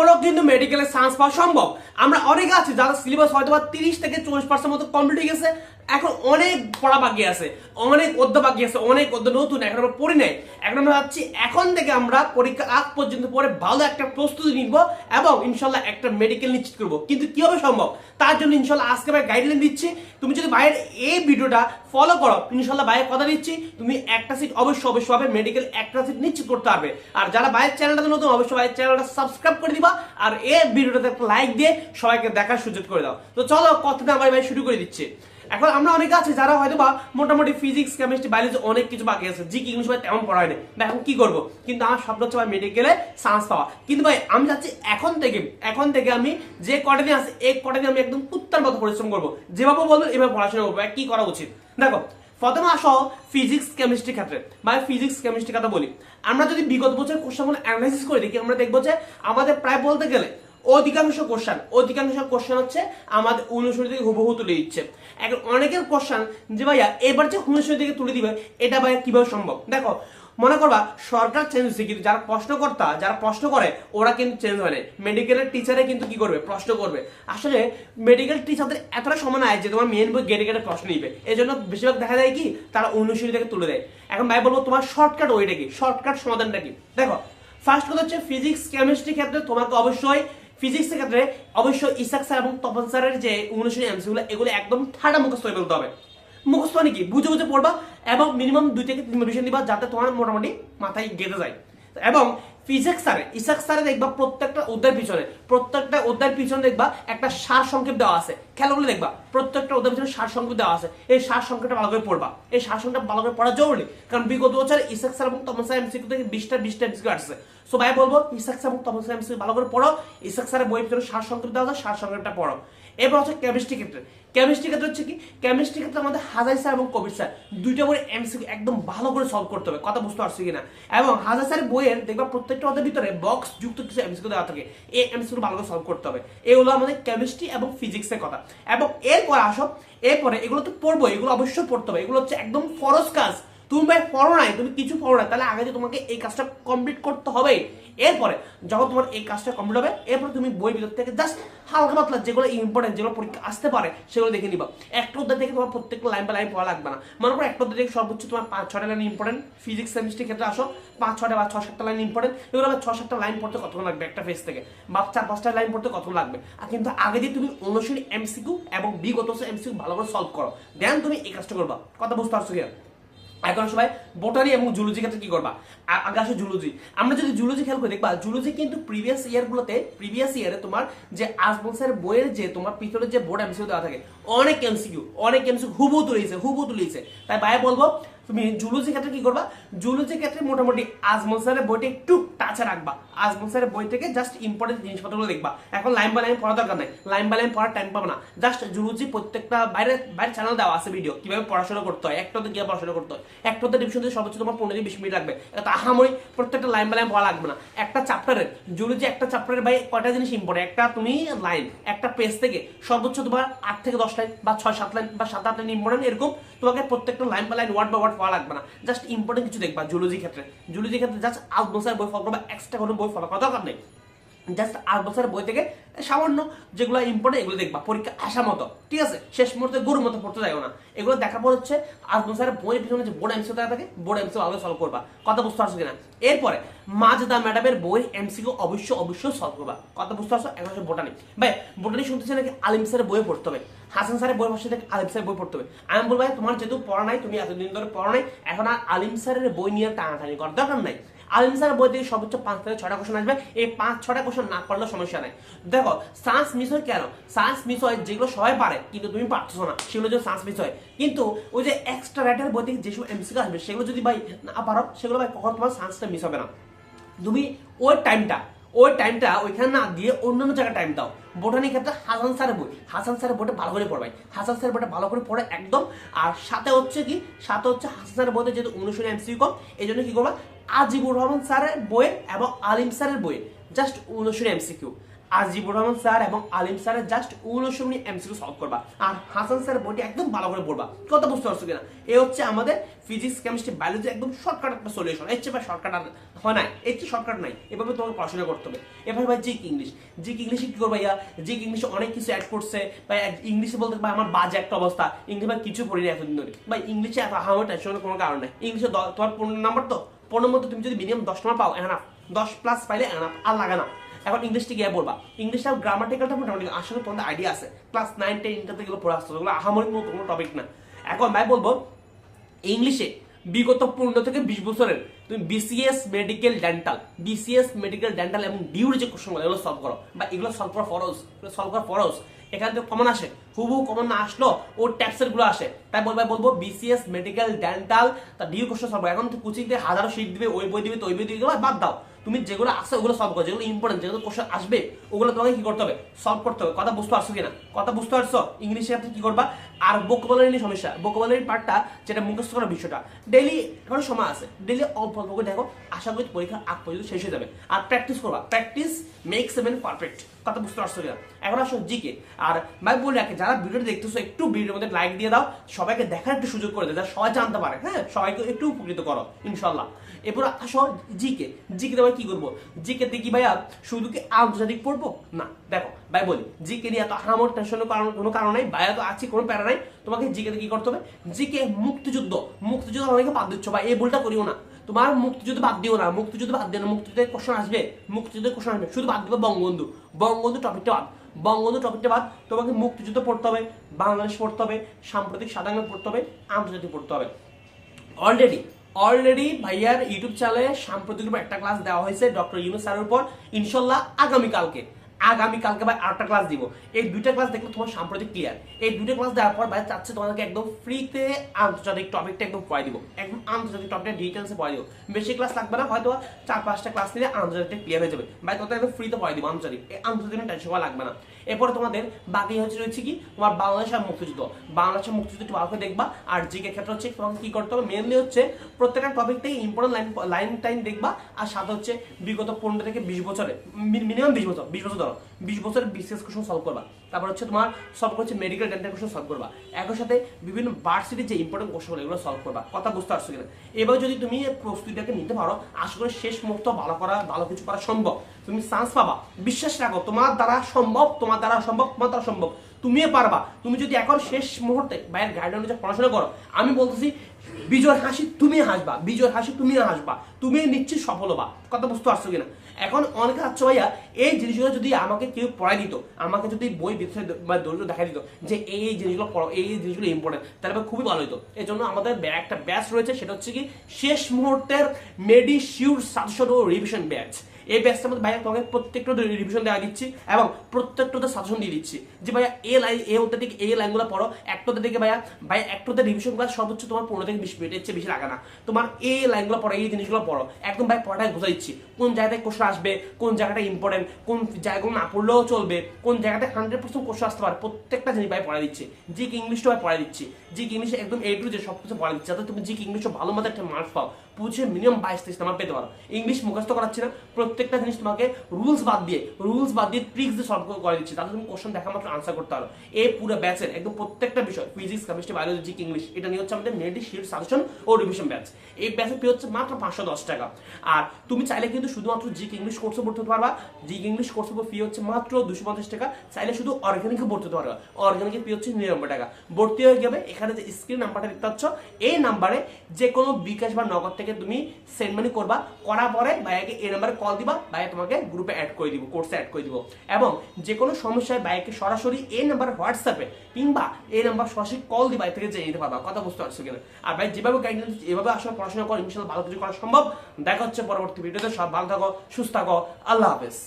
পরেও কিন্তু মেডিকেলে চান্স পাওয়া সম্ভব। আমরা অনেকে আছি যারা সিলেবাস হয়তো বা তিরিশ থেকে চল্লিশ পার্সেন্ট মতো কমপ্লিট হয়ে গেছে এখন অনেক পড়া বাকি আছে, অনেক অধ্যায় বাকি আছে, অনেক অধ্যায় নতুন, এখন আমরা পড়ি নাই। এখন আমরা ভাবছি, এখন থেকে আমরা পরীক্ষা আগ পর্যন্ত পরে ভালো একটা প্রস্তুতি নিব এবং ইনশাল্লাহ একটা মেডিকেল নিশ্চিত করব। কিন্তু কীভাবে সম্ভব? তার জন্য ইনশাল্লাহ আজকে ভাই গাইডলাইন দিচ্ছি। তুমি যদি ভাইয়ের এই ভিডিওটা ফলো করো, ইনশাল্লাহ ভাইয়ের কথা দিচ্ছি, তুমি একটা সিট অবশ্যই অবশ্যই হবে মেডিকেল একটা সিট নিশ্চিত করতে পারবে। আর যারা ভাইয়ের চ্যানেলটা নতুন, অবশ্যই ভাইয়ের চ্যানেলটা সাবস্ক্রাইব করে দিবা আর এই ভিডিওটাতে একটা লাইক দিয়ে সবাইকে দেখার সুযোগ করে দাও। তো চলো, কথাটা আমার ভাই শুরু করে দিচ্ছি। এখন আমরা অনেকে আছি যারা হয়তো বা মোটামুটি ফিজিক্স কেমিস্ট্রি বায়োলজি অনেক কিছু বাকি আছে। জি ইংলিশ ভাই তেমন পড়া হয়নি। বা এখন কি করব? কিন্তু আমার স্বপ্ন হচ্ছে ভাই মেডিকেলে চান্স পাওয়া। কিন্তু ভাই, আমি চাচ্ছি এখন থেকে। এখন থেকে আমি যে কটা দিন আছে, এই কটা দিন আমি একদম কুত্তার মতো পরিশ্রম করব। যেভাবে বলব এভাবে পড়াশোনা করব। কি করা উচিত? দেখো, প্রথমে আসো ফিজিক্স কেমিস্ট্রি ক্ষেত্রে। বা ফিজিক্স কেমিস্ট্রি কথা বলি। আমরা যদি বিগত বছর কোশ্চেনগুলো অ্যানালাইসিস করে দেখি, আমরা দেখব যে আমাদের প্রায় বলতে গেলে অধিকাংশ কোশ্চেন অধিকাংশ কোশ্চেন হচ্ছে আমাদের অনুসরী থেকে হুবহু তুলে দিচ্ছে। এখন অনেকের কোশ্চেন যে ভাইয়া, এবার যে অনুসরী থেকে তুলে দিবে, এটা ভাইয়া কীভাবে সম্ভব? দেখো, মনে করবা, সরকার চেঞ্জ হচ্ছে কিন্তু যারা প্রশ্নকর্তা, যারা প্রশ্ন করে, ওরা কিন্তু চেঞ্জ হয় না মেডিকেলের টিচারে কিন্তু কি করবে? প্রশ্ন করবে। আসলে মেডিকেল টিচারদের এতটা সময় নাই যে তোমার মেন বই গেটে গেটে প্রশ্ন নিবে। এই জন্য বেশিরভাগ দেখা যায় কি, তারা অনুশীলনী থেকে তুলে দেয়। এখন ভাই বলব, তোমার শর্টকাট ওইটা কি? শর্টকাট সমাধানটা কি? দেখো ফার্স্ট কথা হচ্ছে ফিজিক্স কেমিস্ট্রি ক্ষেত্রে তোমাকে অবশ্যই ফিজিক্সের ক্ষেত্রে অবশ্যই ইসাক স্যার এবং তপন স্যারের যে অনুশীলনী এমসিগুলো, এগুলো একদম ঠাডা মুখস্থ হয়ে ফেলতে হবে। মুখস্থ মানে কি? বুঝে বুঝে পড়বা এবং মিনিমাম দুই থেকে তিন রিভিশন দিবা যাতে তোমার মোটামুটি মাথায় গেঁথে যায়। এবং ফিজিক্স স্যারে, ইসাক স্যারে দেখবা প্রত্যেকটা অধ্যায়ের পিছনে, প্রত্যেকটা অধ্যায়ের পিছনে দেখবা একটা সার সংক্ষেপ দেওয়া আছে। খেলাগুলো দেখবা, প্রত্যেকটা অধ্যায়ের পিছনে সার সংক্ষেপ দেওয়া আছে। এই সার সংক্ষেপটা ভালো করে পড়বা। এই সার সংক্ষেপটা ভালো করে পড়া জরুরি, কারণ বিগত বছর ইসাক স্যার এবং তমন স্যার এমসিকিউ থেকে বিশটা বিশটা এমসিকিউ আসছে। সো ভাই, বলব, ইসাক স্যার এবং তমন স্যার এমসিকিউ ভালো করে পড়ো। ইসাক স্যারের বইয়ের ভিতরে সার সংক্ষেপ দেওয়া আছে সার সংক্ষেপটা পড়ো। এবার হচ্ছে কেমিস্ট্রি ক্ষেত্রে। কেমিস্ট্রি ক্ষেত্রে হচ্ছে কি? কেমিস্ট্রি ক্ষেত্রে আমাদের হাজার স্যার এবং কবির স্যার দুইটা বই এমসিকিউ একদম ভালো করে সলভ করতে হবে। কথা বুঝতে পারছি কিনা? এবং হাজার স্যার বইয়ের দেখবা প্রত্যেকটা ওদের ভিতরে বক্স যুক্ত কিছু এমসিকিউ দেওয়া থাকে। এই এমসিকিউ ভালো করে সলভ করতে হবে। এগুলো আমাদের কেমিস্ট্রি এবং ফিজিক্সের কথা। এবং এরপর আসো, এরপরে এগুলো তো পড়ব এগুলো অবশ্যই পড়তে হবে। এগুলো হচ্ছে একদম ফরজ কাজ। তুমি ভাই পড়ো নাই, তুমি কিছু পড়ো না তাহলে আগে তোমাকে এই কাজটা কমপ্লিট করতে হবে, এরপরে যখন তোমার এই কাজটা কমপ্লিট হবে, এরপর তুমি বই ভিতর থেকে জাস্ট হালকা পাতলা যেগুলো ইম্পর্টেন্ট যেগুলো পরীক্ষা আসতে পারে, সেগুলো দেখে নিবা। একটা অধ্যায় থেকে তোমার প্রত্যেকটা লাইন বা লাইন পড়া লাগবে না। মনে করো একটা অধ্যায় থেকে সর্বোচ্চ তোমার পাঁচ ছটা লাইন ইম্পর্টেন্ট ফিজিক্স কেমিস্ট্রি ক্ষেত্রে আসো, পাঁচ ছটা বা ছ সাতটা লাইন ইম্পর্টেন্ট এগুলো আবার ছ সাতটা লাইন পড়তে কতক্ষণ লাগবে একটা ফেজ থেকে? বা চার, পাঁচটা লাইন পড়তে কতক্ষণ লাগবে? আর কিন্তু আগে দিয়ে তুমি অনুশীলনী এমসিকিউ এবং বিগত এমসিকিউ ভালো করে সলভ করো। দেন তুমি এই কাজটা করবা। কথা বুঝতে পারছ কি এখন সবাই বোটানি এবং জুলজি ক্ষেত্রে কি করবা? আগে আসো জুলজি আমরা যদি জুলজি খেয়াল করে দেখবা জুলজি কিন্তু প্রিভিয়াস ইয়ার গুলোতে প্রিভিয়াস ইয়ারে তোমার যে আসবলসের বইয়ের যে তোমার পিছনে যে বোর্ড এমসিউ দেওয়া থাকে, অনেক এমসিকিউ অনেক এমসিকিউ হুবু তুলেছে হুবু তুলেছে। তাই বাইরে বলব তুমি জুলজি ক্ষেত্রে কি করবা? জুলজি ক্ষেত্রে মোটামুটি আজমল স্যারের বইটা একটু টাচে রাখবা। আজমল স্যারের বই থেকে জাস্ট ইম্পর্টেন্ট জিনিসপত্রগুলো দেখবা। এখন লাইন বাই লাইন পড়া দরকার নাই। লাইন বাই লাইন পড়ার টাইম পাবে না। জাস্ট জুলজি প্রত্যেকটা বাইরে বাইরে চ্যানেল দেওয়া আছে ভিডিও কীভাবে পড়াশোনা করতে হয়? একটাতে গিয়ে পড়াশোনা করতে হয়। একটাতে ডিভিশন দিয়ে সর্বোচ্চ তোমার পনেরো বিশ মিনিট লাগবে। এটা আহামরি প্রত্যেকটা লাইন বাই লাইন পড়া লাগবে না। একটা চ্যাপ্টারের জুলজি একটা চ্যাপ্টারের বাই কয়টা জিনিস ইম্পর্টেন্ট একটা তুমি লাইন একটা পেজ থেকে সর্বোচ্চ তোমার আট থেকে দশ লাইন বা ছয়, সাত লাইন বা সাত, আট লাইন ইম্পর্টেন্ট এরকম তোমাকে প্রত্যেকটা লাইন বা লাইন ওয়ার্ড বা ওয়ার্ড পড়া লাগবে না। জাস্ট ইম্পর্টেন্ট কিছু দেখবা জুলজি ক্ষেত্রে। জুলজি ক্ষেত্রে জাস্ট বছরের বই ফলো করবা এক্সট্রা কোনো বই ফলো করা দরকার নেই। জাস্ট আট বছরের বই থেকে সামান্য যেগুলো ইম্পর্টেন্ট এগুলো দেখবা। পরীক্ষা আসা মতো, ঠিক আছে? শেষ মুহূর্তে গরুর মতো পড়তে যাবে না। এগুলো দেখার পর হচ্ছে আট বছরের বইয়ের পিছনে যে বোর্ড এমসিও থাকে বোর্ড এমসিও আগে সলভ করবা। কথা বুঝতে পারছ কিনা? এরপরে, মাজদা ম্যাডামের বইয়ের এমসিকিউ অবশ্যই অবশ্যই সলভ করবা। কথা বুঝতে পারছ? এখন হচ্ছে বোটানি ভাই বোটানি শুনতেছে নাকি আলিম স্যারের বই পড়তে হবে। হাসান স্যারের বই পাশে থেকে আলিম স্যারের বই পড়তে হবে। আমি বলব তোমার যেহেতু পড়া নাই, তুমি এতদিন ধরে পড়া নাই, এখন আর আলিম স্যারের বই নিয়ে টানাটানি করার দরকার নাই। আলিম স্যারের বই সর্বোচ্চ পাঁচ থেকে ছটা কোশ্চেন আসবে। এই পাঁচ, ছটা কোশ্চেন না পারলেও সমস্যা নেই। দেখো সায়েন্স মিস হয় কেন? সায়েন্স মিস হয় যেগুলো সবাই পারে, কিন্তু তুমি পারছ না। সেগুলো যদি সায়েন্স মিস হয়। কিন্তু ওই যে এক্সট্রা রাইটার বই থেকে যেসব এমসি আসবে, সেগুলো যদি ভাই না পারো, সেগুলো ভাই কখন তোমার সায়েন্সটা মিস হবে না। তুমি ওই টাইমটা ওই টাইমটা ওইখানে না দিয়ে অন্যান্য জায়গায় টাইম দাও। বোটানি ক্ষেত্রে হাসান স্যারের বই। হাসান স্যারের বইটা ভালো করে পড়বাই হাসান স্যারের বইটা ভালো করে পড়ে একদম। আর সাথে হচ্ছে কি? সাথে হচ্ছে হাসান স্যারের বইতে যেহেতু অনুশীলন এমসিউ কম এই জন্য কি করবা? আজিবুর রহমান স্যারের বইয়ের এবং আলিম স্যারের বইয়ে জাস্ট অনুশীলন এমসিকিউ। আজিবুর রহমান স্যার এবং আলিম স্যারের জাস্ট উনিশশো মিনিট এমসিকিউ সলভ করবা। আর হাসান স্যারের বইটি একদম ভালো করে পড়বা। কত বুঝতে পারছ কিনা? এ হচ্ছে আমাদের ফিজিক্স কেমিস্ট্রি বায়োলজি একদম শর্টকাট একটা সলিউশন এর চেয়ে শর্টকাট হয় নাই। এর চেয়ে শর্টকাট নাই। এভাবে তোমাকে পড়াশোনা করতে হবে। এভাবে ভাই জিক ইংলিশ জিক ইংলিশে কি করবা ইয়া জিক ইংলিশে অনেক কিছু অ্যাড করছে। বা ইংলিশে বলতে ভাই আমার বাজে একটা অবস্থা। ইংলিশ ভাই কিছু পড়িনি এতদিন ধরে। ভাই ইংলিশে এত হাওয়া টেনশনের কোনো কারণ নাই। ইংলিশে তোমার পনেরো নাম্বার তো? পনেরো মধ্যে তুমি যদি মিনিমাম দশ নাম্বার পাও এনাফ দশ প্লাস পাইলে এনাফ আর লাগে না। এখন ইংলিশটি গিয়ে বলবা। ইংলিশটা গ্রামাটিক্যালটা মোটামুটি আসলে পর্যন্ত আইডিয়া আছে। ক্লাস নাইন টেন ইন্টারতে গেলে পড়ে আসতে ওগুলো আহামরি কোনো টপিক না। এখন ভাই বলব ইংলিশে বিগত পনেরো থেকে বিশ বছরের তুমি BCS medical dental BCS medical dental এবং ডিউর যে কোশ্চেনগুলো এগুলো সলভ করো। বা এগুলো সলভ করা ফরজ, এগুলো সলভ করা ফরজ। এখানে তো কমন আসে হুবু কমন না আসলো, ও ট্যাপসেরগুলো আসে। তাই বলব বলব বিসিএস মেডিকেল ডেন্টাল তা ডিউ কোশ্চেন সলভ এখন কোচিং দিয়ে হাজারো শিট দিবে, ওই বই দিবে তো ওই বই দিবে বাদ দাও। তুমি যেগুলো আসে, ওগুলো সলভ করো। যেগুলো ইম্পর্টেন্ট যেগুলো কোশ্চেন আসবে, ওগুলো তোমাকে কি করতে হবে? সলভ করতে হবে। কথা বুঝতে পারছ কিনা? কথা বুঝতে পারছ? ইংলিশে আপনি কি করবা? আর বোকবলারি সমস্যা। বোকবলারি পার্টটা যেটা মুখস্থ করার বিষয়টা। ডেইলি এখন সময় আছে। ডেইলি অল্প অল্প করে দেখো। আশা করি পরীক্ষার আগ পর্যন্ত শেষ হয়ে যাবে। আর প্র্যাকটিস করবা। প্র্যাকটিস মেক সেভেন পারফেক্ট কথা বুঝতে পারছ কিনা এখন আসো জিকে। আর ভাই বলে রাখি, যারা ভিডিও দেখতেছো, একটু ভিডিওর মধ্যে লাইক দিয়ে দাও, সবাইকে দেখার একটু সুযোগ করে দাও যাতে সবাই জানতে পারে হ্যাঁ? সবাইকে একটু উপকৃত করো ইনশাল্লাহ এরপর আসো জিকে। জিকে দেওয়া কি করব? জিকে দেখি ভাইয়া, শুধু কি আন্তর্জাতিক পড়ব? না, দেখো, ভাই বলি, জিকে নিয়ে এত আমার টেনশনের কারণ, কোনো কারণ নাই, ভাইয়া তো আছে, কোনো প্যারা নাই। তোমাকে জিকে কি করতে হবে? জিকে মুক্তিযুদ্ধ। মুক্তিযুদ্ধ অনেকে বাদ দিচ্ছ, ভাই, এই ভুলটা করিও না। তোমার মুক্তিযুদ্ধ বাদ দিও না, মুক্তিযুদ্ধ বাদ দিও না, মুক্তিযুদ্ধের কোশ্চেন আসবে, মুক্তিযুদ্ধের কোশ্চেন আসবে। শুধু বাদ দিবে বঙ্গবন্ধু। বঙ্গবন্ধু টপিকটা বাদ। বঙ্গবন্ধু টপিকটা বাদ, তোমাকে মুক্তিযুদ্ধ পড়তে হবে, বাংলাদেশ পড়তে হবে, সাম্প্রতিক সাধারণ পড়তে হবে, আন্তর্জাতিক পড়তে হবে। অলরেডি অলরেডি ভাইয়ার ইউটিউব চ্যানেলে সাম্প্রতিক একটা ক্লাস দেওয়া হয়েছে ডক্টর ইউনুস স্যারের উপর। ইনশাল্লাহ আগামীকালকে। আগামীকালকে ভাই আটটা ক্লাস দিব। এই দুইটা ক্লাস দেখলে তোমার সাম্প্রতিক ক্লিয়ার এই দুইটা ক্লাস দেওয়ার পর ভাই চাচ্ছে তোমাদেরকে একদম ফ্রিতে আন্তর্জাতিক টপিকটা একদম পড়াই দিব। একদম আন্তর্জাতিক টপিকটা ডিটেলসে পড়াই দিব। বেশি ক্লাস লাগবে না হয়তো চার পাঁচটা ক্লাস নিলে আন্তর্জাতিক ক্লিয়ার হয়ে যাবে। ভাই তোমাদের একদম ফ্রিতে পড়াই দিব আন্তর্জাতিক। এই আন্তর্জাতিক টেনশন লাগবে না। এরপরে তোমাদের বাকি হচ্ছে রয়েছে কি? তোমার বাংলাদেশ আর মুক্তিযুদ্ধ। বাংলাদেশের মুক্তিযুদ্ধ একটু ভালো করে দেখবা। আর জিকে ক্ষেত্রে হচ্ছে তোমাকে কি করতে হবে? মেনলি হচ্ছে প্রত্যেকটা টপিক থেকে ইম্পর্টেন্ট লাইন লাইন টাইম দেখবা। আর সাথে হচ্ছে বিগত পনেরো থেকে বিশ বছরে মিনিমাম বিশ বছর বিশ বছর ধরো। বিশ বছরের বিশেষ কোশ্চেন সলভ করবা। তারপর হচ্ছে তোমার সলভ করছে মেডিকেল ডেন্টাল কোশ্চেন সলভ করবা। একই সাথে বিভিন্ন ভার্সিটির যে ইম্পর্টেন্ট কোশ্চেনগুলো এগুলো সলভ করবা। কথা বুঝতে পারছ কিনা? এবার যদি তুমি প্রস্তুতিটাকে নিতে পারো, আশা করি শেষ মুহূর্ত ভালো করা, ভালো কিছু করা সম্ভব। তুমি চান্স পাবা। বিশ্বাস রাখো, তোমার দ্বারা সম্ভব, তোমার দ্বারা সম্ভব, তোমার দ্বারা সম্ভব। তুমিও পারবা। তুমি যদি এখন শেষ মুহূর্তে বাইরের গাইড অনুযায়ী পড়াশোনা করো, আমি বলতেছি বিজয় হাসি তুমি হাসবা বিজয় হাসি তুমি হাসবা, তুমি নিশ্চিত সফল হবা। কথা বুঝতে পারছ কিনা? এখন অনেকে আচ্ছা ভাইয়া, এই জিনিসগুলো যদি আমাকে কেউ পড়াই দিত, আমাকে যদি বই বিদ্যালয় বা দরিদ্র দেখা দিত, যে এই এই জিনিসগুলো পড়ো, এই এই জিনিসগুলো ইম্পর্টেন্ট তাহলে খুবই ভালো হতো এই জন্য আমাদের একটা ব্যাচ রয়েছে, সেটা হচ্ছে কি, শেষ মুহূর্তের মেডিসিউর ও রিভিশন ব্যাচ এই ব্যাচটার মধ্যে ভাইয়া তোমাকে প্রত্যেকটা রিভিশন দেওয়া দিচ্ছি এবং প্রত্যেকটাতে সাজেশন দিয়ে দিচ্ছি। যে ভাইয়া এ লাইন এ হতে থেকে এই লাইনগুলো পড়ো একটাতে থেকে ভাইয়া ভাই একটাতে রিভিশন ক্লাস হচ্ছে তোমার পনেরো থেকে বিশ মিনিটের চেয়ে বেশি লাগে না। তোমার এই লাইনগুলো পড়ো, এই জিনিসগুলো পড়ো। একদম ভাই পড়াটাই বোঝা দিচ্ছি। কোন জায়গাটায় কোশ্চেন আসবে, কোন জায়গাটা ইম্পর্টেন্ট কোন জায়গাগুলো না পড়লেও চলবে, কোন জায়গাটায় হান্ড্রেড পার্সেন্ট কোশ্চেন আসতে পারে, প্রত্যেকটা জিনিস ভাই পড়া দিচ্ছি। কি ইংলিশটা ভাই পড়া দিচ্ছি। জিক ইংলিশ একদম এ টু যে সব কিছু পড়া যাতে তুমি জিক ইংলিশে ভালো মতো একটা মার্কস পাও। পুছে মিনিমাম বাইশ তেইশ নাম্বার পেতে পারো। ইংলিশ মুখস্থ করাচ্ছি না। প্রত্যেকটা জিনিস তোমাকে রুলস বাদ দিয়ে রুলস বাদ দিয়ে ট্রিক্স দিয়ে সলভ করে দিচ্ছি। তাহলে তুমি কোশ্চেন দেখা মাত্র আনসার করতে পারো। এই পুরো ব্যাচের একদম প্রত্যেকটা বিষয় ফিজিক্স কেমিস্ট্রি বায়োলজি জিক ইংলিশ, এটা নিয়ে হচ্ছে আমাদের মেডি শিট সাজেশন ও রিভিশন ব্যাচ এই ব্যাচের ফি হচ্ছে মাত্র পাঁচশো দশ টাকা। আর তুমি চাইলে কিন্তু শুধুমাত্র জিক ইংলিশ কোর্সে ভর্তি হতে পারবা। জিক ইংলিশ কোর্সের ফি হচ্ছে মাত্র দুশো পঞ্চাশ টাকা। চাইলে শুধু অর্গানিকে ভর্তি হতে পারবা। অর্গানিকের ফি হচ্ছে নিরানব্বই টাকা। ভর্তি হয়ে যাবে এখানে যে স্ক্রিন নাম্বারটা দেখতে পাচ্ছ, এই নাম্বারে যে কোনো বিকাশ বা নগদ থেকে তুমি সেন্ড মানি করবা, করার পরে ভাইয়াকে এই নাম্বারে কল দিবা, ভাইয়া তোমাকে গ্রুপে অ্যাড করে দিব কোর্সে অ্যাড করে দিব। এবং যে কোনো সমস্যায় ভাইয়াকে সরাসরি এই নাম্বারে হোয়াটসঅ্যাপে কিংবা এই নাম্বার সরাসরি কল দিবা থেকে জেনে নিতে পারবা। কথা বুঝতে পারছ কিনা? আর ভাই, যেভাবে গাইডলাইন এভাবে আসলে পড়াশোনা করো, ইনশাল্লাহ ভালো কিছু করা সম্ভব। দেখা হচ্ছে পরবর্তী ভিডিওতে সব ভালো থাকো, সুস্থ থাকো, আল্লাহ হাফেজ।